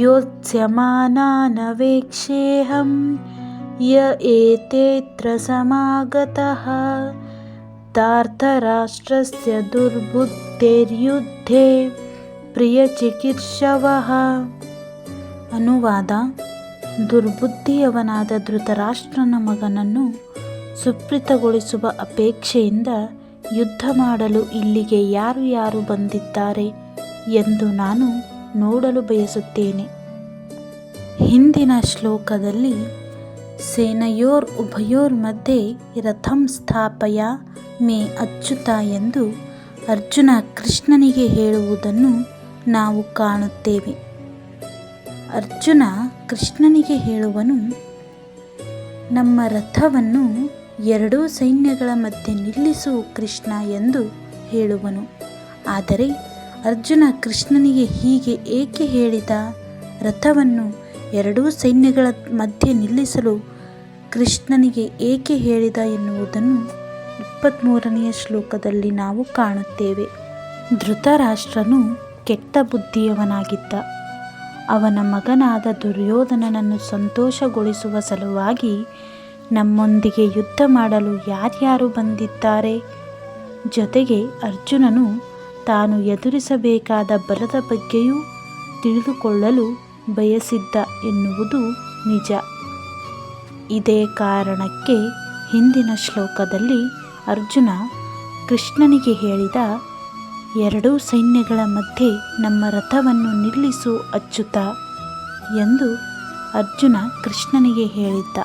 योत्स्यमानानवेक्षेऽहं य एतेऽत्र समागतः ತಾರ್ತರಾಷ್ಟ್ರಸ್ಯ ದುರ್ಬುದ್ಧೇರ್ಯುದ್ಧೇ ಪ್ರಿಯಚಿಕೀರ್ಷವಃ ಅನುವಾದ ದುರ್ಬುದ್ಧಿಯವನಾದ ಧೃತರಾಷ್ಟ್ರನ ಮಗನನ್ನು ಸುಪ್ರೀತಗೊಳಿಸುವ ಅಪೇಕ್ಷೆಯಿಂದ ಯುದ್ಧ ಮಾಡಲು ಇಲ್ಲಿಗೆ ಯಾರು ಯಾರು ಬಂದಿದ್ದಾರೆ ಎಂದು ನಾನು ನೋಡಲು ಬಯಸುತ್ತೇನೆ. ಹಿಂದಿನ ಶ್ಲೋಕದಲ್ಲಿ ಸೇನಯೋರ್ ಉಭಯೋರ್ ಮಧ್ಯೆ ರಥಂ ಸ್ಥಾಪಯ ಮೇ ಅಚ್ಚುತ ಎಂದು ಅರ್ಜುನ ಕೃಷ್ಣನಿಗೆ ಹೇಳುವುದನ್ನು ನಾವು ಕಾಣುತ್ತೇವೆ. ಅರ್ಜುನ ಕೃಷ್ಣನಿಗೆ ಹೇಳುವನು, ನಮ್ಮ ರಥವನ್ನು ಎರಡೂ ಸೈನ್ಯಗಳ ಮಧ್ಯೆ ನಿಲ್ಲಿಸು ಕೃಷ್ಣ ಎಂದು ಹೇಳುವನು. ಆದರೆ ಅರ್ಜುನ ಕೃಷ್ಣನಿಗೆ ಹೀಗೆ ಏಕೆ ಹೇಳಿದ? ರಥವನ್ನು ಎರಡೂ ಸೈನ್ಯಗಳ ಮಧ್ಯೆ ನಿಲ್ಲಿಸಲು ಕೃಷ್ಣನಿಗೆ ಏಕೆ ಹೇಳಿದ ಎನ್ನುವುದನ್ನು ಇಪ್ಪತ್ತ್ಮೂರನೆಯ ಶ್ಲೋಕದಲ್ಲಿ ನಾವು ಕಾಣುತ್ತೇವೆ. ಧೃತರಾಷ್ಟ್ರನು ಕೆಟ್ಟ ಬುದ್ಧಿಯವನಾಗಿದ್ದ. ಅವನ ಮಗನಾದ ದುರ್ಯೋಧನನನ್ನು ಸಂತೋಷಗೊಳಿಸುವ ಸಲುವಾಗಿ ನಮ್ಮೊಂದಿಗೆ ಯುದ್ಧ ಮಾಡಲು ಯಾರ್ಯಾರು ಬಂದಿದ್ದಾರೆ? ಜೊತೆಗೆ ಅರ್ಜುನನು ತಾನು ಎದುರಿಸಬೇಕಾದ ಬಲದ ಬಗ್ಗೆಯೂ ತಿಳಿದುಕೊಳ್ಳಲು ಬಯಸಿದ್ದ ಎನ್ನುವುದು ನಿಜ. ಇದೇ ಕಾರಣಕ್ಕೆ ಹಿಂದಿನ ಶ್ಲೋಕದಲ್ಲಿ ಅರ್ಜುನ ಕೃಷ್ಣನಿಗೆ ಹೇಳಿದ ಎರಡೂ ಸೈನ್ಯಗಳ ಮಧ್ಯೆ ನಮ್ಮ ರಥವನ್ನು ನಿಲ್ಲಿಸು ಅಚ್ಚುತ ಎಂದು ಅರ್ಜುನ ಕೃಷ್ಣನಿಗೆ ಹೇಳಿದ್ದ.